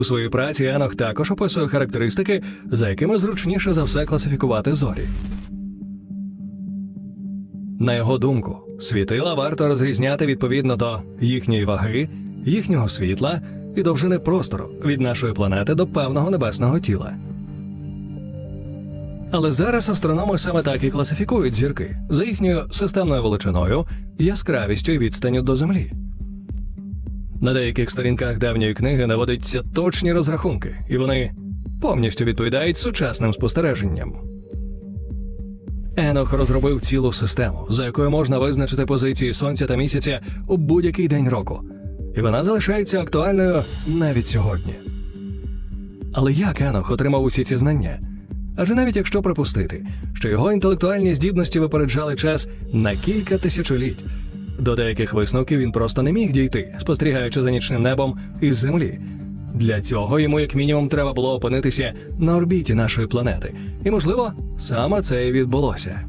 У своїй праці Енох також описує характеристики, за якими зручніше за все класифікувати зорі. На його думку, світила варто розрізняти відповідно до їхньої ваги, їхнього світла і довжини простору від нашої планети до певного небесного тіла. Але зараз астрономи саме так і класифікують зірки за їхньою системною величиною, яскравістю і відстанню до Землі. На деяких сторінках давньої книги наводяться точні розрахунки, і вони повністю відповідають сучасним спостереженням. Енох розробив цілу систему, за якою можна визначити позиції сонця та місяця у будь-який день року, і вона залишається актуальною навіть сьогодні. Але як Енох отримав усі ці знання? Адже навіть якщо припустити, що його інтелектуальні здібності випереджали час на кілька тисячоліть, до деяких висновків він просто не міг дійти, спостерігаючи за нічним небом із землі. Для цього йому, як мінімум, треба було опинитися на орбіті нашої планети, і, можливо, саме це і відбулося.